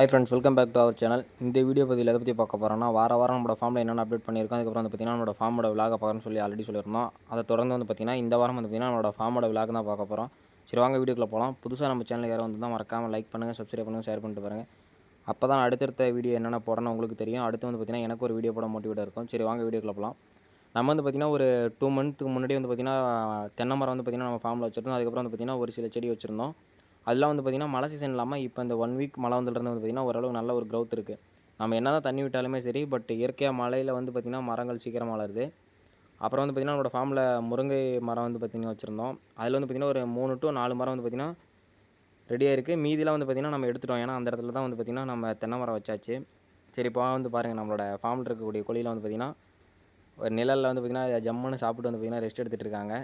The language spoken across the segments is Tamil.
Hi friends welcome back to our channel இந்த வீடியோ பதிவில் எதை பற்றி பார்க்க போகிறோம்னா வார வாரம் நம்மளோட ஃபார்மில் என்னென்ன அப்டேட் பண்ணியிருக்கோம் அதுக்கப்புறம் வந்து பார்த்திங்கன்னா நம்மளோட ஃபார்மோட விலாக பார்க்கணும்னு சொல்லி ஆல்ரெடி சொல்லியிருந்தோம். அதை தொடர்ந்து வந்து பார்த்திங்கன்னா இந்த வாரம் வந்து பார்த்திங்கன்னா நம்மளோட ஃபார்மோட விலாக தான் பார்க்க போகிறோம் சரி வாங்க வீடியோக்குள்ள போகலாம் புதுசாக நம்ம சேனல் யாரும் வந்து தான் மறக்காமல் லைக் பண்ணுங்கள் சப்ஸ்கிரைப் பண்ணுங்கள் ஷேர் பண்ணிட்டு பாருங்கள் அப்போ தான் அடுத்தடுத்த வீடியோ என்னென்ன போடணும் உங்களுக்கு தெரியும். அடுத்து வந்து பார்த்திங்கன்னா எனக்கு ஒரு வீடியோ போட மோட்டிவேட்டாக இருக்கும். சரி வாங்க வீடியோக்குள்ள போகலாம் நம்ம வந்து பார்த்திங்கன்னா ஒரு டூ மந்த்துக்கு முன்னாடி வந்து பார்த்திங்கன்னா தென்னை மரம் வந்து பார்த்திங்கன்னா நம்ம ஃபார்மில் வச்சுருந்தோம். அதுக்கப்புறம் வந்து பார்த்திங்கன்னா ஒரு சில செடி வச்சுருந்தோம். அதெல்லாம் வந்து பார்த்திங்கன்னா மழை சீசன் இல்லாமல் இப்போ இந்த ஒன் வீக் மழை வந்துலேருந்து வந்து பார்த்திங்கன்னா ஓரளவு நல்ல ஒரு க்ரௌத் இருக்குது நம்ம என்ன தான் தண்ணி விட்டாலுமே சரி பட் இயற்கையாக மழையில் வந்து பார்த்திங்கன்னா மரங்கள் சீக்கிரம் வளருது அப்புறம் வந்து பார்த்திங்கன்னா நம்மளோட ஃபார்மில் முருங்கை மரம் வந்து பார்த்திங்கன்னா வச்சுருந்தோம் அதில் வந்து பார்த்திங்கன்னா ஒரு மூணு டு நாலு மரம் வந்து பார்த்திங்கன்னா ரெடியாக இருக்குது மீதிலாம் வந்து பார்த்திங்கன்னா நம்ம எடுத்துட்டோம் ஏன்னா அந்த இடத்துல தான் வந்து பார்த்திங்கன்னா நம்ம தென்னை மரம் வச்சாச்சு சரி இப்போ வந்து பாருங்கள் நம்மளோட ஃபார்மில் இருக்கக்கூடிய கொழியில் வந்து பார்த்திங்கன்னா ஒரு நிழலில் வந்து பார்த்திங்கன்னா ஜம்முன்னு சாப்பிட்டு வந்து பார்த்திங்கன்னா ரெஸ்ட் எடுத்துகிட்டு இருக்காங்க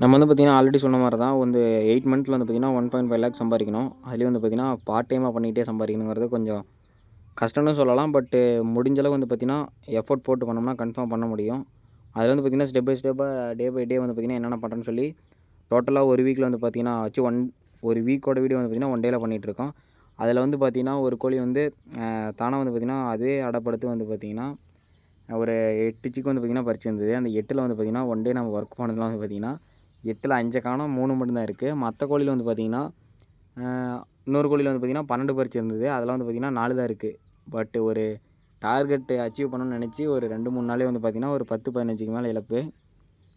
நம்ம வந்து பார்த்திங்கன்னா ஆல்ரெடி சொன்ன மாதிரி தான் வந்து எயிட் மந்த்தில் வந்து பார்த்திங்கன்னா ஒன் பாயிண்ட் ஃபைவ் லேக் சம்பாதிக்கணும் அதுலேயும் வந்து பார்த்திங்கன்னா பார்ட் டைமாக பண்ணிகிட்டே சம்பாதிக்கணுங்கிறது கொஞ்சம் கஷ்டம்னு சொல்லலாம் பட்டு முடிஞ்சளவு வந்து பார்த்திங்கன்னா எஃபோர்ட் போட்டு பண்ணோம்னா கன்ஃபார்ம் பண்ண முடியும் அதில் வந்து பார்த்திங்கன்னா ஸ்டெப் பை ஸ்டெப்பாக டே பை டே வந்து பார்த்திங்கன்னா என்னென்ன பண்ணுறேன்னு சொல்லி டோட்டலாக ஒரு வீக்கில் வந்து பார்த்திங்கன்னா வச்சு ஒன் ஒரு வீக்கோட வீடியோ வந்து பார்த்திங்கன்னா ஒன் டேயில் பண்ணிகிட்ருக்கோம் அதில் வந்து பார்த்திங்கன்னா ஒரு கோழி வந்து தானாக வந்து பார்த்திங்கன்னா அதே அடப்படுத்து வந்து பார்த்திங்கன்னா ஒரு எட்டுச்சிக்கு வந்து பார்த்திங்கன்னா பறிச்சிருந்தது அந்த எட்டில் வந்து பார்த்திங்கன்னா ஒன் டே நம்ம ஒர்க் பண்ணதுலாம் வந்து பார்த்திங்கன்னா எட்டில் அஞ்சு காணம் மூணு மட்டும்தான் இருக்குது மற்ற கோழியில் வந்து பார்த்திங்கன்னா இன்னொரு கோழியில் வந்து பார்த்திங்கன்னா பன்னெண்டு பறிச்சிருந்தது அதெல்லாம் வந்து பார்த்திங்கன்னா நாலு தான் இருக்குது பட் ஒரு டார்கெட் அச்சீவ் பண்ணணும்னு நினச்சி ஒரு ரெண்டு மூணு நாளே வந்து பார்த்திங்கன்னா ஒரு பத்து பதினஞ்சுக்கு மேலே இழப்பு.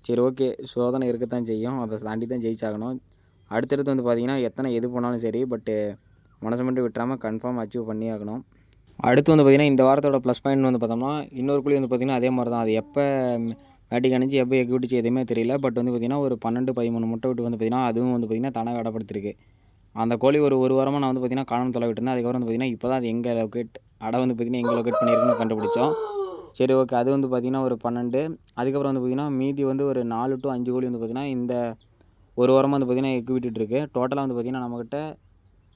சரி ஓகே சோதனை இருக்கத்தான் செய்யும். அதை தாண்டி தான் ஜெயிச்சாகணும். அடுத்தடுத்து வந்து பார்த்திங்கன்னா எத்தனை எது போனாலும் சரி பட்டு மனசை மட்டும் விட்டுறாமல் கன்ஃபார்ம் அச்சீவ் பண்ணி ஆகணும். அடுத்து வந்து பார்த்திங்கன்னா இந்த வாரத்தோட ப்ளஸ் பாயிண்ட் வந்து பார்த்தோம்னா இன்னொரு குழி வந்து பார்த்திங்கன்னா அதே மாதிரி தான் அது எப்போ வேட்டைக்கு அணிஞ்சு எப்போ எக் விட்டுச்சு எதுவுமே தெரியல பட் வந்து பார்த்திங்கன்னா ஒரு பன்னெண்டு பதிமூணு முட்டை விட்டு வந்து பார்த்திங்கன்னா அதுவும் வந்து பார்த்திங்கன்னா தானாக அடப்படுத்திருக்கு அந்த கோழி ஒரு ஒரு வாரமாக நான் வந்து பார்த்திங்கன்னா காணும் தொலை விட்டுருந்தேன் அதுக்கப்புறம் வந்து பார்த்திங்கன்னா இப்போ தான் அது எங்கே லொக்கேட் அடை வந்து பார்த்திங்கன்னா எங்கே லொக்கேட் பண்ணியிருக்குன்னு கண்டுபிடிச்சோம் சரி ஓகே அது வந்து பார்த்திங்கன்னா ஒரு பன்னெண்டு அதுக்கப்புறம் வந்து பார்த்திங்கன்னா மீதி வந்து ஒரு நாலு டு அஞ்சு கோழி வந்து பார்த்திங்கன்னா இந்த ஒரு வாரமாக வந்து பார்த்திங்கன்னா எக் விட்டுட்டுருக்கு டோட்டலாக வந்து பார்த்திங்கன்னா நம்மக்கிட்ட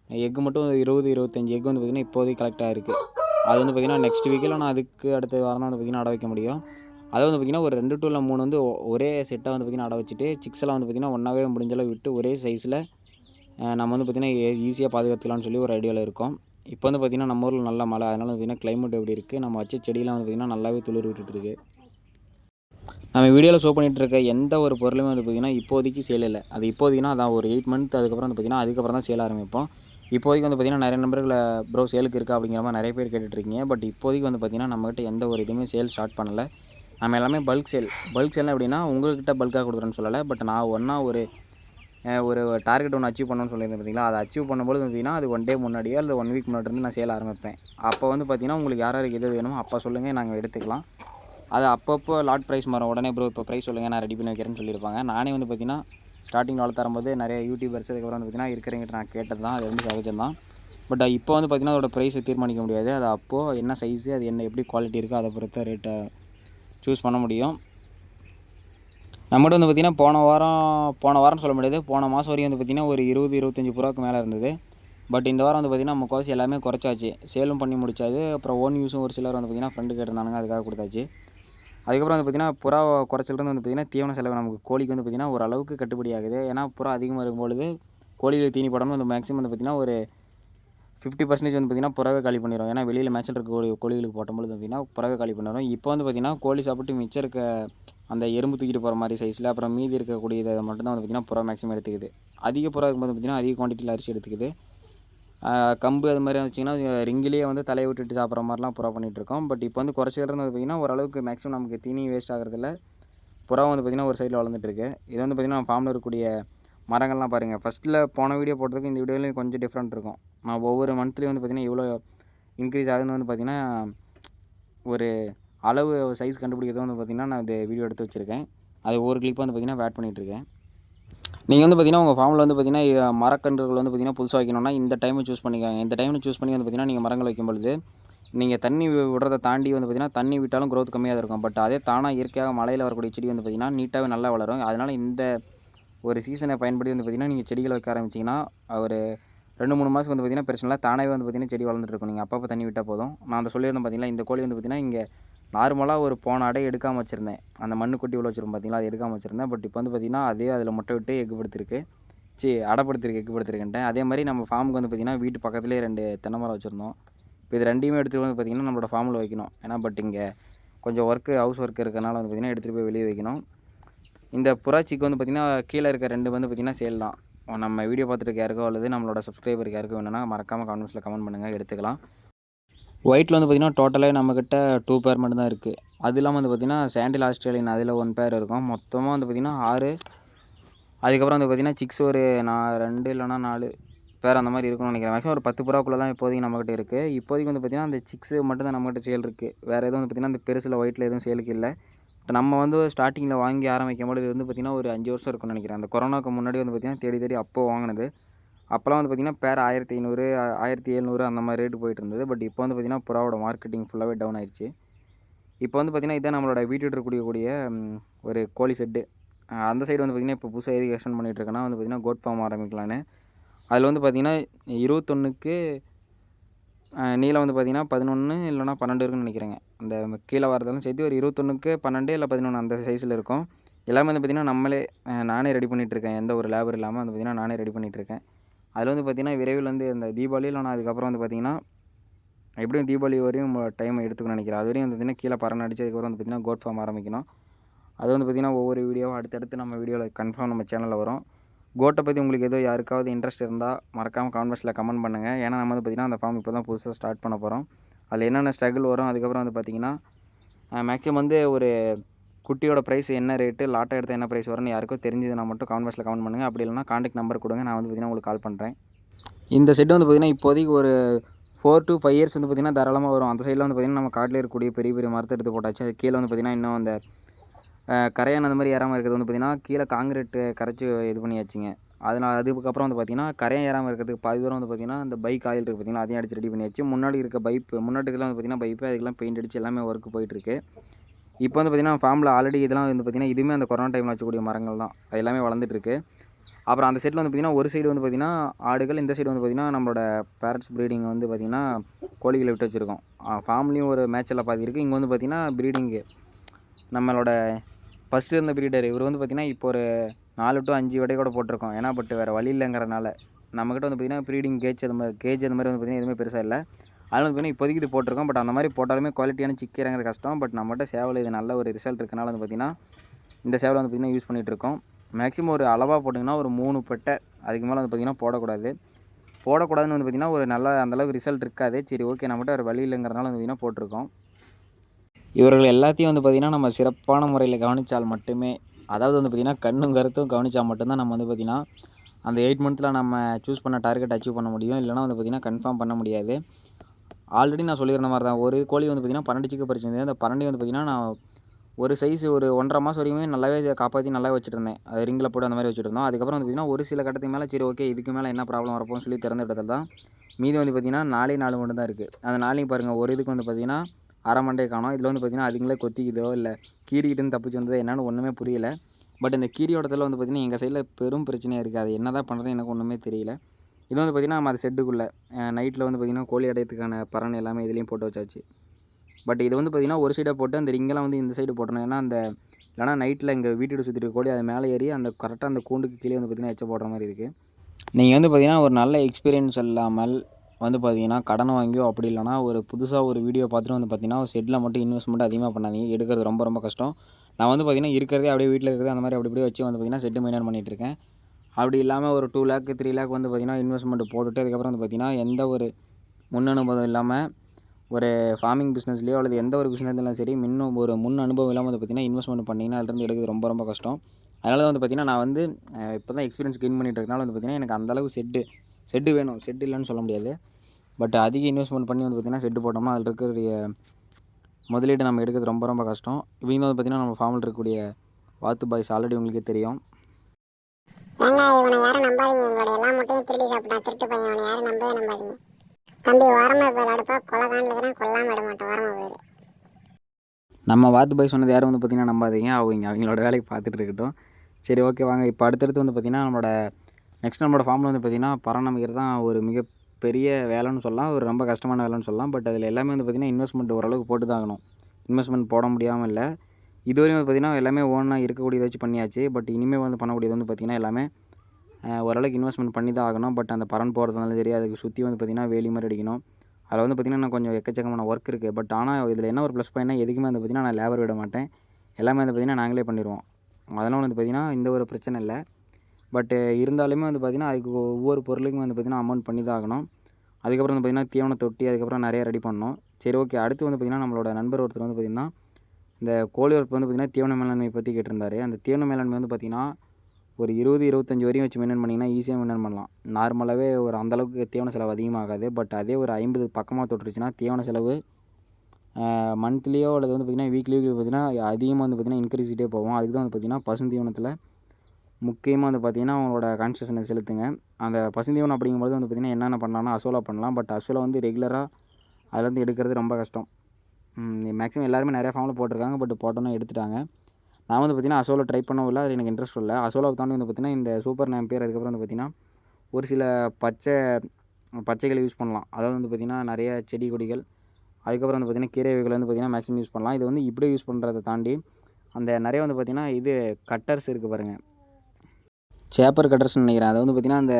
எக்கு மட்டும் இருபது இருபத்தஞ்சி எக் வந்து பார்த்திங்கன்னா இப்போதைக்கு கலெக்ட் ஆகிருக்கு அது வந்து பார்த்திங்கன்னா நெக்ஸ்ட் வீக்கில் நான் அதுக்கு அடுத்த வாரம் தான் வந்து பார்த்திங்கன்னா அடை வைக்க முடியும் அதை வந்து பார்த்திங்கன்னா ஒரு ரெண்டு டூ இல்லை மூணு வந்து ஒ- ஒரே செட்டாக வந்து பார்த்திங்கன்னா அடை வச்சுட்டு சிக்ஸெல்லாம் வந்து பார்த்திங்கன்னா ஒன்றாவே முடிஞ்சளவு விட்டு ஒரே சைஸில் நம்ம வந்து பார்த்திங்கன்னா ஈஸியாக பாதுகாத்துக்கலாம்னு சொல்லி ஒரு ஐடியாவில் இருக்கோம் இப்போ வந்து பார்த்திங்கன்னா நம்ம ஊரில் நல்ல மழை அதனால் வந்து பார்த்திங்கன்னா கிளைமேட் எப்படி இருக்குது நம்ம வச்ச செடியெலாம் வந்து பார்த்திங்கன்னா நல்லாவே துளிர் விட்டுட்டுருக்கு நம்ம வீடியோவில் ஷோ பண்ணிகிட்டு இருக்க எந்த ஒரு பொருளுமே வந்து பார்த்திங்கன்னா இப்போதைக்கு சேல் இல்லை அது இப்போதைக்குன்னா அதான் ஒரு எயிட் மந்த் அதுக்கப்புறம் வந்து பார்த்திங்கன்னா அதுக்கப்புறம் தான் சேல் ஆரம்பிப்போம் இப்போதைக்கு வந்து பார்த்திங்கன்னா நிறைய நம்பர்கள் ப்ரோ சேலுக்கு இருக்கா? அப்படிங்கிற மாதிரி நிறைய பேர் கேட்டுட்ருக்கீங்க. பட் இப்போதைக்கு வந்து பார்த்திங்கன்னா நம்மகிட்ட எந்த ஒரு இதுவுமே சேல் ஸ்டார்ட் பண்ணலை. நம்ம எல்லாமே பல்க் சேல் பல்க் சேல் எப்படின்னா உங்கள்கிட்ட பல்காக கொடுக்குறேன்னு சொல்லலை. பட் நான் ஒன்றா ஒரு ஒரு டார்கெட் ஒன்று அச்சீவ் பண்ணணும்னு சொல்லியிருந்தேன் பார்த்தீங்களா அதை அச்சீவ் பண்ணும்போது பார்த்தீங்கன்னா அது ஒன் டே முன்னாடியோ அல்லது ஒன் வீக் முன்னாடி இருந்து நான் சேல் ஆரம்பிப்பேன். அப்போ வந்து பார்த்திங்கன்னா உங்களுக்கு யார் யாருக்கு எது வேணுமோ அப்போ சொல்லுங்கள் நாங்கள் எடுத்துக்கலாம். அது அப்பப்போ லாட் ப்ரைஸ் மாறும். உடனே ப்ரோ இப்போ ப்ரைஸ் சொல்லுங்கள் நான் ரெடி பண்ணி வைக்கிறேன்னு சொல்லியிருப்பாங்க. நானே வந்து பார்த்திங்கன்னா ஸ்டார்டிங் வளர்த்து தரும்போது நிறைய யூடியூபர்ஸ் அதுக்கப்புறம் வந்து பார்த்திங்கன்னா இருக்கிறவங்கிட்ட நான் கேட்டது தான். அது வந்து சகஜம் தான். பட் இப்போ வந்து பார்த்திங்கன்னா அதோட ப்ரைஸை தீர்மானிக்க முடியாது. அது அப்போது என்ன சைஸு அது என்ன எப்படி குவாலிட்டி இருக்கோ அதை பொறுத்த ரேட்டை சூஸ் பண்ண முடியும். நம்மகிட்ட வந்து பார்த்திங்கன்னா போன வாரம் போன வாரம் சொல்ல முடியாது. போன மாதம் வரையும் வந்து பார்த்திங்கன்னா ஒரு இருபது இருபத்தஞ்சி புறாவுக்கு மேலே இருந்தது. பட் இந்த வாரம் வந்து பார்த்திங்கன்னா முக்கால்வாசி எல்லாமே குறைச்சாச்சு. சேலும் பண்ணி முடிச்சாது. அப்புறம் ஓன் யூஸும் ஒரு சிலர் வந்து பார்த்திங்கன்னா ஃப்ரெண்டு கேட்டிருந்தானுங்க அதுக்காக கொடுத்தாச்சு. அதுக்கப்புறம் வந்து பார்த்திங்கன்னா புறா குறைச்சல்றது வந்து பார்த்திங்கன்னா தீவன செலவு நமக்கு கோழிக்கு வந்து பார்த்திங்கன்னா ஓரளவுக்கு கட்டுப்படி ஆகுது. ஏன்னா புறா அதிகமாக இருக்கும்பொழுது கோழிகளுக்கு தீனி போடாமல் வந்து மேக்ஸிமம் வந்து பார்த்திங்கன்னா ஒரு ஃபிஃப்டி பர்சன்டேஜ் வந்து பார்த்திங்கன்னா புறவே காலி பண்ணிடும் ஏன்னா வெளியில் மேட்சில் இருக்க கோழி கோழிகளுக்கு போட்டும்பொழுது பார்த்திங்கன்னா புறவே காலி பண்ணிடும் இப்போ வந்து பார்த்திங்கன்னா கோழி சாப்பிட்டு மிச்சம் இருக்க அந்த எறும்பு தூக்கிட்டு போகிற மாதிரி சைஸில் அப்புறம் மீதி இருக்கக்கூடிய இதை மட்டும்தான் வந்து பார்த்திங்கன்னா புறா மேக்ஸிமம் எடுத்துக்குது. அதிக புறா இருக்கும்போது பார்த்திங்கன்னா அதிக குவான்டிட்டியில் அரிசி எடுத்துக்குது. கம்பு அது மாதிரி வந்துச்சிங்கன்னா ரிங்கிலேயே வந்து தலையை விட்டுட்டு சாப்பிட்ற மாதிரிலாம் புறா பண்ணிகிட்ருக்கோம் பட் இப்போ வந்து குறைச்சல் வந்து பார்த்திங்கன்னா ஓரளவுக்கு மேக்ஸிமம் நமக்கு தீனி வேஸ்ட் ஆகிறதில்ல. புறா வந்து பார்த்திங்கன்னா ஒரு சைடில் வளர்ந்துட்டுருக்கு. இது வந்து பார்த்திங்கன்னா நம்ம ஃபார்மில் இருக்கக்கூடிய மரங்கள்லாம் பாருங்கள் ஃபஸ்ட்டில் போன வீடியோ போட்டதுக்கு இந்த வீடியோலையும் கொஞ்சம் டிஃப்ரெண்ட் இருக்கும். நான் ஒவ்வொரு மந்த்லேயும் வந்து பார்த்திங்கன்னா இவ்வளோ இன்க்ரீஸ் ஆகுதுன்னு வந்து பார்த்திங்கன்னா ஒரு அளவு சைஸ் கண்டுபிடிக்கிறது வந்து பார்த்திங்கன்னா நான் இந்த வீடியோ எடுத்து வச்சுருக்கேன். அது ஒவ்வொரு கிளிப்பாக வந்து பார்த்திங்கன்னா ஆட் பண்ணிகிட்ருக்கேன் நீங்கள் வந்து பார்த்தீங்கன்னா உங்கள் ஃபார்மில் வந்து பார்த்தீங்கன்னா மரக்கன்றுகள் வந்து பார்த்தீங்கன்னா புதுசாக வைக்கணும்னா இந்த டைமை சூஸ் பண்ணிக்கோங்க இந்த டைமில் சூஸ் பண்ணி வந்து பார்த்தீங்கன்னா நீங்கள் மரங்கள் வைக்கும் பொழுது நீங்கள் தண்ணி விடுறதை தாண்டி வந்து பார்த்தீங்கன்னா தண்ணி விட்டாலும் க்ரோத் கம்மியாக தான் இருக்கும் பட் அதே தானாக இயற்கையாக மழையில் வரக்கூடிய செடி வந்து பார்த்திங்கன்னா நீட்டாகவே நல்லா வளரும் அதனால் இந்த ஒரு சீசனை பயன்படுத்தி வந்து பார்த்திங்கன்னா நீங்கள் செடிகள் வைக்க ஆரம்பிச்சிங்கன்னா ஒரு ரெண்டு மூணு மாதத்துக்கு வந்து பார்த்திங்கன்னா பிரச்சனை இல்லை தானாகவே வந்து பார்த்திங்கன்னா செடி வளர்ந்துட்டு இருக்கும் நீங்கள் அப்பப்போ தண்ணி விட்டால் போதும் நான் அந்த சொல்லியிருந்தேன் பார்த்திங்களா இந்த கோழி வந்து பார்த்திங்கன்னா இங்கே நார்மலாக ஒரு போன அடை எடுக்காமல் வச்சுருந்தேன். அந்த மண்ணு கொட்டி உள்ள வச்சுருந்தோம் பார்த்தீங்களா அது எடுக்காமல் வச்சுருந்தேன். பட் இப்போ வந்து பார்த்திங்கன்னா அதே அதில் முட்டை விட்டு எக்கு படுத்திருக்கு சி அடப்படுத்திருக்கு எக்குப்படுத்திருக்கேன்ட்டேன் அதே மாதிரி நம்ம ஃபார்முக்கு வந்து பார்த்திங்கன்னா வீட்டு பக்கத்துலேயே ரெண்டு தென்னை மரம் வச்சுருந்தோம். இப்போ இது ரெண்டையுமே எடுத்துகிட்டு வந்து பார்த்திங்கன்னா நம்மளோட ஃபார்மில் வைக்கணும். ஏன்னா பட் இங்கே கொஞ்சம் ஒர்க்கு ஹவுஸ் ஒர்க் இருக்கிறனால வந்து பார்த்திங்கன்னா எடுத்துகிட்டு போய் வெளியே வைக்கணும். இந்த புராட்சிக்கு வந்து பார்த்திங்கன்னா கீழே இருக்க ரெண்டு வந்து பார்த்திங்கன்னா சேல் தான். நம்ம வீடியோ பார்த்துட்டு யாருக்கோ அல்லது நம்மளோட சப்ஸ்கிரைபருக்கு யாருக்கோ வேணும்னா மறக்காமல் கமெண்ட்ஸில் கமெண்ட் பண்ணுங்கள் எடுத்துக்கலாம். ஒயிட்டில் வந்து பார்த்திங்கன்னா டோட்டலாக நம்மக்கிட்ட டூ பேர் மட்டும்தான் இருக்குது அது இல்லாமல் வந்து பார்த்திங்கன்னா சாண்டில் ஆஸ்திரேலியன் அதில் ஒன் பேர் இருக்கும். மொத்தமாக வந்து பார்த்திங்கன்னா ஆறு. அதுக்கப்புறம் வந்து பார்த்திங்கன்னா சிக்ஸ் ஒரு நான் ரெண்டு இல்லைனா நாலு பேர் அந்த மாதிரி இருக்கும்னு நினைக்கிறேன். மேக்ஸிமம் ஒரு பத்து புறாக்குள்ளே தான் இப்போதைக்கு நம்மக்கிட்ட இருக்குது இப்போதைக்கு வந்து பார்த்திங்கன்னா அந்த சிக்ஸு மட்டும் தான் நம்மக்கிட்ட சேல் இருக்குது வேறு எதுவும் வந்து பார்த்திங்கன்னா அந்த பெருசில் ஒயிட்டில் எதுவும் சேலுக்கு இல்லை. இப்போ நம்ம வந்து ஸ்டார்டிங்கில் வாங்கி ஆரம்பிக்கும் போது இது வந்து பார்த்திங்கன்னா ஒரு அஞ்சு வருஷம் இருக்கும்னு நினைக்கிறேன். அந்த கொரோனாவுக்கு முன்னாடி வந்து பார்த்திங்கன்னா தேடி தேடி அப்போ வாங்கினது. அப்போல்லாம் வந்து பார்த்திங்கன்னா பேர் ஆயிரத்தி ஐநூறு ஆயிரத்தி எழுநூறு அந்த மாதிரி ரேட்டு போயிட்டு இருந்தது. பட் இப்போ வந்து பார்த்திங்கன்னா புறாவோட மார்க்கெட்டிங் ஃபுல்லாகவே டவுன் ஆயிடுச்சு இப்போ வந்து பார்த்திங்கன்னா இதான் நம்மளோட வீட்டு இருக்கக்கூடிய ஒரு கோழி செட்டு அந்த சைடு வந்து பார்த்திங்கன்னா இப்போ புதுசாக எதுக்கு எக்ஸ்டெண்ட் பண்ணிகிட்ருக்கேன்னா வந்து பார்த்திங்கன்னா கோட் ஃபார்ம் ஆரம்பிக்கலான்னு. அதில் வந்து பார்த்திங்கன்னா இருபத்தொன்றுக்கு நீளம் வந்து பார்த்திங்கன்னா பதினொன்று இல்லைனா பன்னெண்டு இருக்குன்னு நினைக்கிறேங்க. அந்த கீழே வரதெல்லாம் சேர்த்து ஒரு இருபத்தொன்றுக்கு பன்னெண்டு இல்லை பதினொன்று அந்த சைஸில் இருக்கும். எல்லாமே வந்து பார்த்திங்கன்னா நம்மளே நானே ரெடி பண்ணிகிட்ருக்கேன் எந்த ஒரு லேபர் இல்லாமல் வந்து பார்த்திங்கன்னா நானே ரெடி பண்ணிகிட்ருக்கேன் அதில் வந்து பார்த்திங்கன்னா விரைவில் வந்து இந்த தீபாவளி இல்லைனா அதுக்கப்புறம் வந்து பார்த்திங்கன்னா எப்படியும் தீபாவளி வரையும் டைம் எடுத்துக்கணும்னு நினைக்கிறேன். அது வரையும் வந்து பார்த்திங்கன்னா கீழே பறன் அடிச்சதுக்கப்புறம் வந்து பார்த்திங்கன்னா கோட் ஃபார்ம் ஆரம்பிக்கணும். அது வந்து பார்த்திங்கன்னா ஒவ்வொரு வீடியோவும் அடுத்தடுத்து நம்ம வீடியோவில் கன்ஃபார்ம் நம்ம சேனலில் வரும். கோட்டை பற்றி உங்களுக்கு ஏதோ யாருக்காவது இன்ட்ரெஸ்ட் இருந்தால் மறக்காமல் கான்வெர்ஸில் கமெண்ட் பண்ணுங்கள் ஏன்னா நம்ம வந்து பார்த்திங்கன்னா அந்த ஃபார்ம் இப்போ தான் புதுசாக ஸ்டார்ட் பண்ண போகிறோம் அதில் என்னென்ன ஸ்ட்ரகிள் வரும் அதுக்கப்புறம் வந்து பார்த்திங்கன்னா மேக்ஸிமம் வந்து ஒரு குட்டியோட ப்ரைஸ் என்ன ரேட்டு லாட்டை எடுத்த என்ன ப்ரைஸ் வரும்னு யாருக்கோ தெரிஞ்சதுன்னா மட்டும் கான்வெர்ஸில் கமெண்ட் பண்ணுங்கள் அப்படி இல்லைனா காண்டாக்ட் நம்பர் கொடுங்க. நான் வந்து பார்த்திங்கன்னா உங்களுக்கு கால் பண்ணுறேன் இந்த செட்டு வந்து பார்த்திங்கன்னா இப்போதைக்கு ஒரு ஃபோர் டு ஃபைவ் இயர்ஸ் வந்து பார்த்திங்கன்னா தாராளமாக வரும். அந்த சைடில் வந்து பார்த்திங்கன்னா நம்ம காட்டில் இருக்கக்கூடிய பெரிய பெரிய மரத்தை எடுத்து போட்டாச்சு. அது கீழே வந்து பார்த்திங்கன்னா இன்னும் அந்த கரையான கரையான் அந்த மாதிரி ஏறாமல் இருக்கிறது வந்து பார்த்திங்கன்னா கீழே காங்கிரீட்டு கரைச்சி இது பண்ணியாச்சுங்க. அதனால் அதுக்கப்புறம் வந்து பார்த்திங்கன்னா கரையம் ஏறாமல் இருக்கிறதுக்கு பாதி தூரம் வந்து பார்த்திங்கன்னா அந்த பைக் ஆயில் இருக்குது பார்த்திங்கன்னா அதையும் அடிச்சு ரெடி பண்ணியாச்சு. முன்னாடி இருக்க பைப் முன்னாடி இருக்கலாம் வந்து பார்த்திங்கன்னா பைப்பு அதுக்கெல்லாம் பெயிண்ட் அடிச்சு எல்லாமே ஒர்க் போயிட்டுருக்கு இப்போ வந்து பார்த்திங்கன்னா ஃபார்மில் ஆல்ரெடி இதெல்லாம் வந்து பார்த்திங்கன்னா இதுவுமே அந்த கொரோனா டைமில் வச்சக்கூடிய மரங்கள் தான் அது எல்லாமே வளர்ந்துட்டுருக்கு அப்புறம் அந்த சைடில் வந்து பார்த்திங்கன்னா ஒரு சைடு வந்து பார்த்திங்கன்னா ஆடுகள் இந்த சைடு வந்து பார்த்திங்கன்னா நம்மளோட பேரட்ஸ் ப்ரீடிங் வந்து பார்த்திங்கன்னா கோழிகளை விட்டு வச்சுருக்கோம் ஃபார்ம்லேயும் ஒரு மேட்சில் பாதி இருக்குது இங்கே வந்து பார்த்திங்கன்னா ப்ரீடிங்கு நம்மளோட ஃபஸ்ட்டு இருந்த ப்ரீடர் இவர் வந்து பார்த்திங்கன்னா இப்போ ஒரு நாலு டு அஞ்சு வடை கூட போட்டிருக்கோம் ஏன்னா பட் வேறு வழி இல்லைங்கிறனால நம்மக்கிட்ட வந்து பார்த்திங்கன்னா ப்ரீடிங் கேஜ் அது மாதிரி கேஜ் அந்த மாதிரி வந்து பார்த்திங்கன்னா எதுவுமே பெருசாக இல்லை அதனால வந்து பார்த்திங்கன்னா இப்போதைக்கு இது போட்டிருக்கோம். பட் அந்த மாதிரி போட்டாலுமே குவாலிட்டியான சிக்கி இறங்குறது கஷ்டம். பட் நம்மகிட்ட சேவல் இது நல்ல ஒரு ரிசல்ட் இருக்கனால வந்து பார்த்திங்கன்னா இந்த சேவலை வந்து பார்த்திங்கன்னா யூஸ் பண்ணிகிட்ருக்கோம் மேக்ஸிமம் ஒரு அளவாக போட்டிங்கன்னா ஒரு மூணு பெட்டை அதுக்கு மேலே வந்து பார்த்திங்கன்னா போடக்கூடாது. போடக்கூடாதுன்னு வந்து பார்த்திங்கன்னா ஒரு நல்ல அந்தளவுக்கு ரிசல்ட் இருக்காது. சரி ஓகே நம்மகிட்ட ஒரு வழி இல்லைங்கிறனால வந்து பார்த்திங்கன்னா போட்டிருக்கோம். இவர்கள் எல்லாத்தையும் வந்து பார்த்திங்கன்னா நம்ம சிறப்பான முறையில் கவனித்தால் மட்டுமே அதாவது வந்து பார்த்திங்கன்னா கண்ணும் கருத்தும் கவனித்தா மட்டும்தான் நம்ம வந்து பார்த்திங்கன்னா அந்த எயிட் மந்த்தில் நம்ம சூஸ் பண்ண டார்கெட் அச்சீவ் பண்ண முடியும். இல்லைனா வந்து பார்த்திங்கன்னா கன்ஃபார்ம் பண்ண முடியாது. ஆல்ரெடி நான் சொல்லியிருந்த மாதிரி தான். ஒரு கோழி வந்து பார்த்திங்கன்னா பன்னெண்டு சிக்கு பறிச்சிருந்தது அந்த பன்னெண்டு வந்து பார்த்திங்கன்னா நான் ஒரு சைஸ் ஒரு ஒன்றரை மாதம் வரைக்குமே நல்லாவே காப்பாற்றி நல்லாவே வச்சுருந்தேன். அது ரிங்கில் போட்டு அந்த மாதிரி வச்சுருந்தோம். அதுக்கப்புறம் வந்து பார்த்திங்கன்னா ஒரு சில கட்டத்துக்கு மேலே சரி ஓகே இதுக்கு மேலே என்ன ப்ராப்ளம் வரப்போன்னு சொல்லி திறந்த இடத்துல தான் மீதி வந்து பார்த்திங்கன்னா நாலே நாலு மட்டும் தான் இருக்குது அந்த நாளையும் பாருங்கள் ஒரு இதுக்கு வந்து பார்த்திங்கன்னா அரை மண்டே காணும். இதில் வந்து பார்த்திங்கன்னா அதுங்களே கொத்திக்குதோ இல்லை கீறிக்கிட்டுன்னு தப்பிச்சு வந்ததோ என்னன்னு ஒன்றுமே புரியல. பட் இந்த கீரியோடத்தில் வந்து பார்த்திங்கன்னா எங்கள் சைடில் பெரும் பிரச்சனையாக இருக்குது அது என்ன தான் பண்ணுறது எனக்கு ஒன்றுமே தெரியல. இது வந்து பார்த்திங்கன்னா நம்ம அது செட்டுக்குள்ளே நைட்டில் வந்து பார்த்திங்கன்னா கோழி அடையத்துக்கான பறன் எல்லாமே இதுலேயும் போட்டு வச்சாச்சு. பட் இது வந்து பார்த்திங்கன்னா ஒரு சைடாக போட்டு அந்த ரிங்கெல்லாம் வந்து இந்த சைடு போட்டணும் ஏன்னா அந்த இல்லைனா நைட்டில் எங்கள் வீட்டோட சுற்றி இருக்க கோழி அது மேலே ஏறி அந்த கரெக்டாக அந்த கூண்டுக்கு கீழே வந்து பார்த்திங்கன்னா எச்ச போடுற மாதிரி இருக்குது நீங்கள் வந்து பார்த்திங்கன்னா ஒரு நல்ல எக்ஸ்பீரியன்ஸ் இல்லாமல் வந்து பார்த்தீங்கன்னா கடன் வாங்கியோ அப்படி இல்லைனா ஒரு புதுசாக ஒரு வீடியோ பார்த்துட்டு வந்து பார்த்தீங்கன்னா ஒரு செட்டில் மட்டும் இன்வெஸ்ட்மெண்ட் அதிகமாக பண்ணாதீங்க. எடுக்கிறது ரொம்ப ரொம்ப கஷ்டம். நான் வந்து பார்த்தீங்கன்னா இருக்கிறதே அப்படியே வீட்டில் இருக்கிறது அந்த மாதிரி அப்படி இப்படி வச்சு வந்து பார்த்தீங்கன்னா செட்டு மெயின்டைன் பண்ணிகிட்டு இருக்கேன். அப்படி இல்லாமல் ஒரு டூ லேக் த்ரீ லேக் வந்து பார்த்தீங்கன்னா இன்வெஸ்ட்மெண்ட் போட்டுட்டு அதுக்கப்புறம் வந்து பார்த்தீங்கன்னா எந்த ஒரு முன் அனுபவம் இல்லாமல் ஒரு ஃபார்மிங் பிஸ்னஸ்லேயோ அல்லது எந்த ஒரு பிஸ்னஸ்லையும் சரி இன்னும் ஒரு முன் அனுபவம் இல்லாமல் வந்து பார்த்தீங்கன்னா இன்வெஸ்ட்மெண்ட் பண்ணிங்கன்னா அதுலேருந்து எடுக்கிறது ரொம்ப ரொம்ப கஷ்டம். அதனால வந்து பார்த்திங்கன்னா நான் வந்து இப்போ தான் எக்ஸ்பீரியன்ஸ் கெயின் பண்ணிட்டு இருக்கனால வந்து பார்த்திங்கன்னா எனக்கு அந்தளவுக்கு செட்டு செட்டு வேணும். செட்டு இல்லைன்னு சொல்ல முடியாது. பட் அதிக இன்வெஸ்ட்மெண்ட் பண்ணி வந்து பார்த்திங்கன்னா செட்டு போட்டோம்னா அதில் இருக்கக்கூடிய முதலீடு நம்ம எடுக்கிறது ரொம்ப ரொம்ப கஷ்டம். இவங்க வந்து பார்த்திங்கன்னா நம்ம ஃபார்மில் இருக்கக்கூடிய வாத்து பாய்ஸ் ஆல்ரெடி உங்களுக்கே தெரியும். ஏங்க இவனை யாரும் நம்பாதீங்க. எங்களோட எல்லா முட்டையும் திருடி சாப்பிட்டா திருட்டு பையன் இவனை யாரும் நம்பவே நம்பாதீங்க. தம்பி ஓரமாக போய் அடுப்பா கொலை காண்டதுனா கொல்லாம விட மாட்டோம். ஓரமாக போயிரு. நம்ம வாத்து பாய் சொன்னது யாரும் வந்து பார்த்திங்கன்னா நம்பாதீங்க. அவங்க அவங்களோட வேலைக்கு பார்த்துட்டு இருக்கட்டும். சரி ஓகே வாங்க. இப்போ அடுத்தடுத்து வந்து பார்த்திங்கன்னா நம்மளோட நெக்ஸ்ட் நம்மளோட ஃபார்மில் வந்து பார்த்திங்கன்னா பறவை தான் ஒரு மிகப்பெரிய வேலைன்னு சொல்லலாம். ஒரு ரொம்ப கஷ்டமான வேலைன்னு சொல்லலாம். பட் அதில் எல்லாமே வந்து பார்த்திங்கன்னா இன்வெஸ்ட்மெண்ட் ஓரளவுக்கு போட்டு தான் ஆகணும். இன்வெஸ்ட்மெண்ட் போட முடியாமல் இல்லை. இதுவரையும் வந்து பார்த்திங்கன்னா எல்லாமே ஓனாக இருக்கக்கூடியதை வச்சு பண்ணியாச்சு பட் இனிமேல் வந்து பண்ணக்கூடியது வந்து பார்த்திங்கன்னா எல்லாமே ஓரளவுக்கு இன்வெஸ்ட்மெண்ட் பண்ணி தான் ஆகணும் பட் அந்த பரன் போகிறதுனால சரி அதுக்கு சுற்றி வந்து பார்த்திங்கன்னா வேலி மாதிரி அடிக்கணும் அதில் வந்து பார்த்திங்கன்னா இன்னும் கொஞ்சம் எக்கச்சக்கமான ஒர்க் இருக்குது பட் ஆனால் இதில் என்ன ஒரு ப்ளஸ் பாயிண்ட்னா எதுக்குமே வந்து பார்த்திங்கன்னா நான் லேபர் விட மாட்டேன் எல்லாமே வந்து பார்த்திங்கன்னா நாங்களே பண்ணிடுவோம் அதனால் வந்து பார்த்திங்கன்னா இந்த ஒரு பிரச்சனை இல்லை பட்டு இருந்தாலுமே வந்து பார்த்திங்கன்னா அதுக்கு ஒவ்வொரு பொருளுக்கும் வந்து பார்த்திங்கன்னா அமௌண்ட் பண்ணி தான் ஆகணும் அதுக்கப்புறம் வந்து பார்த்திங்கன்னா தீவன தொட்டி அதுக்கப்புறம் நிறைய ரெடி பண்ணோம் சரி ஓகே அடுத்து வந்து பார்த்திங்கன்னா நம்மளோட நண்பர் ஒருத்தர் வந்து பார்த்திங்கன்னா இந்த கோழி வளர்ப்பு வந்து பார்த்திங்கன்னா தீவன மேலாண்மை பற்றி கேட்டிருந்தாரு. அந்த தீவன மேலாண்மை வந்து பார்த்திங்கன்னா ஒரு இருபது இருபத்தஞ்சி வரையும் வச்சு மெயின்டைன் பண்ணிங்கன்னா ஈஸியாக மெயின்டைன் பண்ணலாம். நார்மலாகவே ஒரு அந்தளவுக்கு தீவன செலவு அதிகமாகாது. பட் அதே ஒரு ஐம்பது பக்கமாக தொட்டுருச்சுன்னா தீவன செலவு மந்த்லியோ அல்லது வந்து பார்த்திங்கன்னா வீக்லியோ பார்த்திங்கன்னா அதிகமாக வந்து பார்த்திங்கன்னா இன்க்ரீஸிட்டே போகும். அதுக்கு தான் வந்து பார்த்திங்கன்னா பசுந்தீவனத்தில் முக்கியமாக வந்து பார்த்திங்கன்னா அவங்களோட கன்ஸ்ட்ரக்ஷனை செலுத்துங்க. அந்த பசுந்தீவனம் அப்படிங்கும்போது வந்து பார்த்திங்கன்னா என்னென்ன பண்ணலாம்னா அசோலா பண்ணலாம். பட் அசோலா வந்து ரெகுலராக அதுலேருந்து எடுக்கிறது ரொம்ப கஷ்டம். மேக்ஸிமம் எல்லாருமே நிறையா ஃபார்மில் போட்டிருக்காங்க பட் போட்டோன்னு எடுத்துட்டாங்க. நான் வந்து பார்த்தீங்கன்னா அசோலா ட்ரை பண்ணவும் இல்லை அதில் எனக்கு இன்ட்ரெஸ்ட் இல்லை அசோலாவை தாண்டி வந்து பார்த்தீங்கன்னா இந்த சூப்பர் நேம்பியர் அதுக்கப்புறம் வந்து பார்த்திங்கன்னா ஒரு சில பச்சை பச்சைகளை யூஸ் பண்ணலாம். அதாவது வந்து பார்த்திங்கன்னா நிறைய செடி கொடிகள் அதுக்கப்புறம் வந்து பார்த்திங்கன்னா கீரை வகைகள் வந்து பார்த்திங்கன்னா மேக்ஸிமம் யூஸ் பண்ணலாம். இது வந்து இப்படியே யூஸ் பண்ணுறதை தாண்டி அந்த நிறைய வந்து பார்த்திங்கன்னா இது கட்டர்ஸ் இருக்குது பாருங்கள் சேப்பர் கட்டர்ஸ்னு நினைக்கிறேன். அதை வந்து பார்த்திங்கன்னா அந்த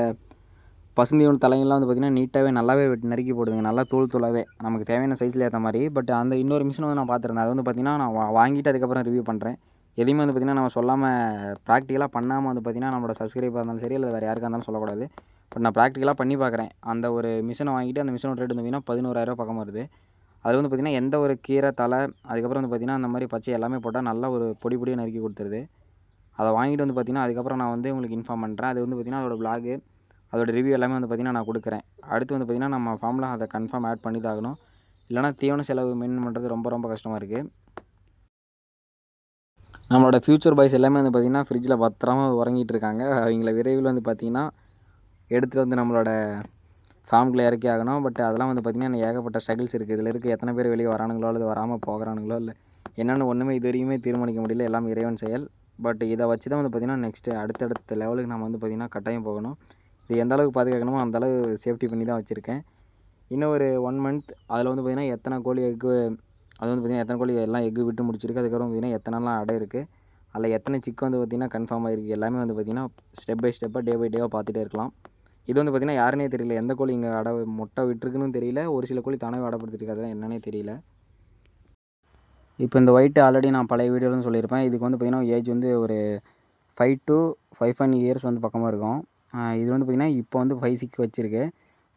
பசுந்தீவன தலைங்கள்லாம் வந்து பார்த்திங்கன்னா நீட்டாகவே நல்லாவே வெட்டி நறுக்கி போடுதுங்க. நல்லா தூள் தூளாகவே நமக்கு தேவையான சைஸில் ஏற்ற மாதிரி. பட் அந்த இன்னொரு மிஷின் வந்து நான் பார்த்துருந்தேன் அது வந்து பார்த்திங்கன்னா நான் வாங்கிட்டு அதுக்கப்புறம் ரிவ்யூ பண்ணுறேன் எதையுமே வந்து பார்த்திங்கன்னா நம்ம சொல்லாமல் ப்ராக்டிக்கலாக பண்ணாமல் வந்து பார்த்திங்கன்னா நம்மளோட சப்ஸ்கிரைபாக இருந்தாலும் சரி இல்லை வேறு யாருக்காக இருந்தாலும் சொல்லக்கூடாது. பட் நான் ப்ராக்டிக்கலாக பண்ணி பார்க்குறேன் அந்த ஒரு மிஷினை வாங்கிட்டு அந்த மிஷினோட ரேட் வந்து பார்த்திங்கன்னா பதினோராயிரம் பக்கம் வருது. அதில் வந்து பார்த்திங்கன்னா எந்த ஒரு கீரை தலை அதுக்கப்புறம் வந்து பார்த்திங்கன்னா அந்த மாதிரி பச்சை எல்லாமே போட்டால் நல்லா ஒரு பொடி பொடியாக நறுக்கி கொடுத்துருது. அதை வாங்கிட்டு வந்து பார்த்திங்கன்னா அதுக்கப்புறம் நான் வந்து உங்களுக்கு இன்ஃபார்ம் பண்ணுறேன் அது வந்து பார்த்திங்கன்னா அதோடய பிளாகு அதோட ரிவ்யூ எல்லாமே வந்து பார்த்திங்கன்னா நான் கொடுக்குறேன். அடுத்து வந்து பார்த்திங்கன்னா நம்ம ஃபார்மில் அதை கன்ஃபார்ம் ஆட் பண்ணி தான் ஆகணும். இல்லைனா தீவன செலவு மெயின் பண்ணுறது ரொம்ப ரொம்ப கஷ்டமாக இருக்குது நம்மளோட ஃப்யூச்சர் பாய்ஸ் எல்லாமே வந்து பார்த்திங்கன்னா ஃப்ரிட்ஜில் பத்திரமா உறங்கிட்டு இருக்காங்க. அவங்கள விரைவில் வந்து பார்த்திங்கன்னா எடுத்துகிட்டு வந்து நம்மளோட ஃபார்முக்குள்ளே இறக்கி ஆகணும். பட் அதெல்லாம் வந்து பார்த்திங்கன்னா ஏகப்பட்ட ஸ்ட்ரகிள்ஸ் இருக்குது இதில் இருக்க எத்தனை பேர் வெளியே வரானுங்களோ அல்லது வராமல் போகிறானுங்களோ இல்லை என்னென்னு ஒன்றுமே இது வரைக்குமே தீர்மானிக்க முடியல. எல்லாம் இறைவன் செயல். பட் இதை வச்சு தான் வந்து பார்த்திங்கன்னா நெக்ஸ்ட்டு அடுத்தடுத்த லெவலுக்கு நம்ம வந்து பார்த்திங்கன்னா கட்டாயம் போகணும். இது எந்த அளவுக்கு பாதுகாக்கணுமோ அந்தளவு சேஃப்டி பண்ணி தான் வச்சுருக்கேன். இன்னும் ஒரு ஒன் மந்த் அதில் வந்து பார்த்திங்கன்னா எத்தனை கோழி எக்கு அது வந்து பார்த்திங்கன்னா எத்தனை கோழி எல்லாம் எக்கு விட்டு முடிச்சிருக்கு. அதுக்கப்புறம் பார்த்திங்கன்னா எத்தனைலாம் அடை இருக்குது அதில் எத்தனை சிக்கு வந்து பார்த்திங்கன்னா கன்ஃபார்ம் ஆகிருக்கு எல்லாமே வந்து பார்த்திங்கன்னா ஸ்டெப் பை ஸ்டெப்பாக டே பை டேவாக பார்த்துட்டே இருக்கலாம். இது வந்து பார்த்திங்கன்னா யாருனே தெரியல. எந்த கோழி இங்கே அடை முட்டை விட்டுருக்குன்னு தெரியல. ஒரு சில கோழி தானே அடைப்படுத்திருக்கு. அதெல்லாம் என்னன்னே தெரியல. இப்போ இந்த ஒயிட் ஆல்ரெடி நான் பழைய வீடியோலன்னு சொல்லியிருப்பேன். இதுக்கு வந்து பார்த்திங்கன்னா ஏஜ் வந்து ஒரு five to five one years வந்து பக்கமாக இருக்கும். இது வந்து பார்த்திங்கன்னா இப்போ வந்து ஃபைவ் சிக்ஸ் வச்சிருக்கு.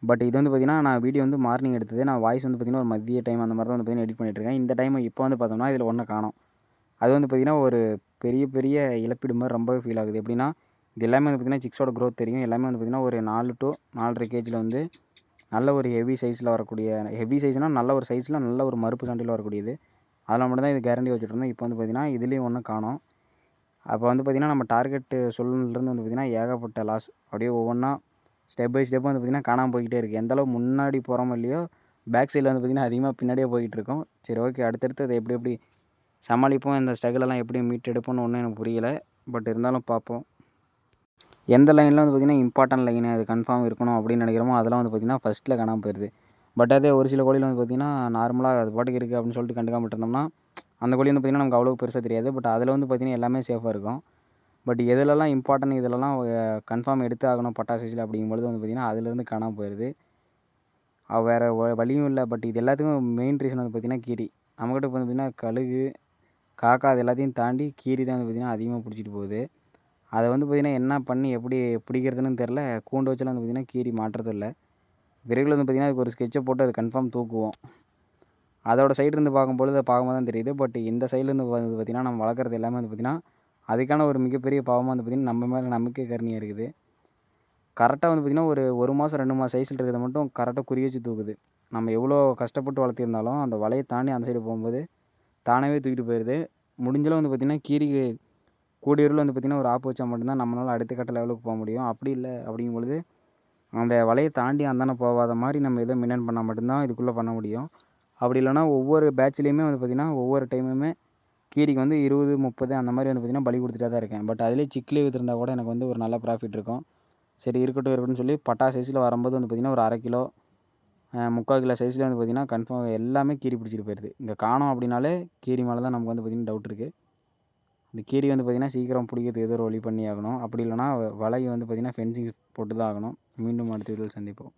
பட் இது வந்து பார்த்திங்கன்னா நான் வீடியோ வந்து மார்னிங் எடுத்தது. நான் வாய்ஸ் வந்து பார்த்திங்கன்னா ஒரு மதிய டைம் அந்த மாதிரி தான் வந்து பார்த்திங்கன்னா எடிட் பண்ணிட்டுருக்கேன் இந்த டைம் இப்போ வந்து பார்த்தோம்னா இதில் ஒன்றை காணோம். அது வந்து பார்த்திங்கன்னா ஒரு பெரிய பெரிய இழப்பீடு மாதிரி ரொம்பவே ஃபீல் ஆகுது. எப்படின்னா இது எல்லாமே வந்து பார்த்திங்கன்னா சிக்ஸோட க்ரோத் தெரியும். எல்லாமே வந்து பார்த்திங்கன்னா ஒரு நாலு டு நாலரை கேஜியில் வந்து நல்ல ஒரு ஹெவி சைஸில் வரக்கூடிய ஹெவி சைஸ்னால் நல்ல ஒரு சைஸில் நல்ல ஒரு மறுப்பு சண்டையில் வரக்கூடியது. அதில் மட்டும்தான் இது கேரண்டி வச்சுட்டு இருந்தோம். இப்போ வந்து பார்த்திங்கன்னா இதுலேயும் ஒன்றும் காணோம். அப்போ வந்து பார்த்திங்கன்னா நம்ம டார்கெட்டு சொல்லுலேருந்து வந்து பார்த்திங்கன்னா ஏகப்பட்ட லாஸ் அப்படியே ஒவ்வொன்றா ஸ்டெப் பை ஸ்டெப் வந்து பார்த்திங்கன்னா காணாமல் போய்கிட்டே இருக்குது எந்தளவுக்கு முன்னாடி போகிறோமோ இல்லையோ பேக் சைடில் வந்து பார்த்திங்கன்னா அதிகமாக பின்னாடியே போய்கிட்டு இருக்கோம். சரி ஓகே அடுத்தடுத்து அதை எப்படி எப்படி சமாளிப்போம்? இந்த ஸ்ட்ரகிளெல்லாம் எப்படி மீட் எடுப்போம்னு ஒன்றும் எனக்கு புரியலை. பட் இருந்தாலும் பார்ப்போம். எந்த லைனில் வந்து பார்த்திங்கன்னா இம்பார்ட்டன்ட் லைன் அது கன்ஃபார்ம் இருக்கணும் அப்படின்னு நினைக்கிறோமோ அதெல்லாம் வந்து பார்த்திங்கன்னா ஃபஸ்ட்டில் காணாமல் போயிடுது பட் அதே ஒரு சில கோழியில் வந்து பார்த்திங்கன்னா நார்மலாக அது பாட்டுக்கு இருக்குது அப்படின்னு சொல்லிட்டு கண்டுக்காமல் இருந்தோம்னா அந்த கோழி வந்து பார்த்திங்கன்னா நமக்கு அவ்வளோ பெருசாக தெரியாது. பட் அதில் வந்து பார்த்திங்கன்னா எல்லாமே சேஃபாக இருக்கும். பட் எதுலலாம் இம்பார்ட்டன்ட் இதிலலாம் கன்ஃபார்ம் எடுத்து ஆகணும் பட்டாசைஸில் அப்படிங்கும்பொழுது வந்து பார்த்திங்கன்னா அதுலேருந்து காணாமல் போயிடுது வேறு வழியும் இல்லை. பட் இது எல்லாத்துக்கும் மெயின் ரீசன் வந்து பார்த்திங்கன்னா கீரி. நம்மக்கிட்ட இப்போ வந்து பார்த்திங்கன்னா கழுகு காக்கா அது எல்லாத்தையும் தாண்டி கீரி தான் வந்து பார்த்திங்கன்னா அதிகமாக பிடிச்சிட்டு போகுது. அதை வந்து பார்த்திங்கன்னா என்ன பண்ணி எப்படி பிடிக்கிறதுன்னு தெரில கூண்டு வச்செல்லாம் வந்து பார்த்திங்கன்னா கீரி மாட்டுறதும் இல்லை விரைவில் வந்து பார்த்திங்கன்னா அதுக்கு ஒரு ஸ்கெட்சை போட்டு அது கன்ஃபார்ம் தூக்குவோம். அதோட சைட்லேருந்து இருந்து பார்க்கும்பொழுது அதை பார்க்கும்போது தான் தெரியுது. பட் இந்த சைட்லேருந்து வந்து பார்த்திங்கன்னா நம்ம வளர்க்குறது எல்லாமே வந்து பார்த்திங்கன்னா அதுக்கான ஒரு மிகப்பெரிய பாவமாக வந்து பார்த்திங்கன்னா நம்ம மேலே நம்பிக்கை கருணியாக இருக்குது. கரெக்டாக வந்து பார்த்திங்கன்னா ஒரு ஒரு மாதம் ரெண்டு மாதம் சைஸில் இருக்கிறத மட்டும் கரெக்டாக குறி வச்சு தூக்குது. நம்ம எவ்வளோ கஷ்டப்பட்டு வளர்த்திருந்தாலும் அந்த வலையை தாண்டி அந்த சைடு போகும்போது தானாகவே தூக்கிட்டு போயிடுது. முடிஞ்சளவு வந்து பார்த்திங்கன்னா கீரிக்கு கூடியூரில் வந்து பார்த்திங்கன்னா ஒரு ஆப்பு வச்சா மட்டும்தான் நம்மளால் அடுத்த கட்ட லெவலுக்கு போக முடியும். அப்படி இல்லை அப்படிங்கும் பொழுது அந்த வலையை தாண்டி அந்தானே போகாத மாதிரி நம்ம எதுவும் மெயின்டைன் பண்ணால் மட்டும்தான் இதுக்குள்ளே பண்ண முடியும். அப்படி இல்லைன்னா ஒவ்வொரு பேட்ச்லேயுமே வந்து பார்த்திங்கன்னா ஒவ்வொரு டைமுமே கீரிக்கு வந்து இருபது முப்பது அந்த மாதிரி வந்து பார்த்திங்கன்னா பலி கொடுத்துட்டே தான் இருக்கேன். பட் அதிலே சிக்கிலே விற்றுருந்தா கூட எனக்கு வந்து ஒரு நல்ல ப்ராஃபிட் இருக்கும். சரி இருக்கட்டும் இருக்கட்டும்னு சொல்லி பட்டா சைஸில் வரும்போது வந்து பார்த்திங்கன்னா ஒரு அரை கிலோ முக்கால் கிலோ சைஸில் வந்து பார்த்திங்கன்னா கன்ஃபார்ம் எல்லாமே கீரி பிடிச்சிட்டு போயிடுது இங்கே காணோம் அப்படின்னாலே கீரி மேலே தான் நமக்கு வந்து பார்த்திங்கன்னா டவுட் இருக்குது இந்த கீரி வந்து பார்த்திங்கன்னா சீக்கிரம் பிடிக்கிறதுக்கு ஏதோ ஒரு வழி பண்ணி ஆகணும். அப்படி இல்லைனா வலையை வந்து பார்த்திங்கன்னா ஃபென்சிங் போட்டு தான் ஆகணும். மீண்டும் அடுத்த வீடியோவில் சந்திப்போம்.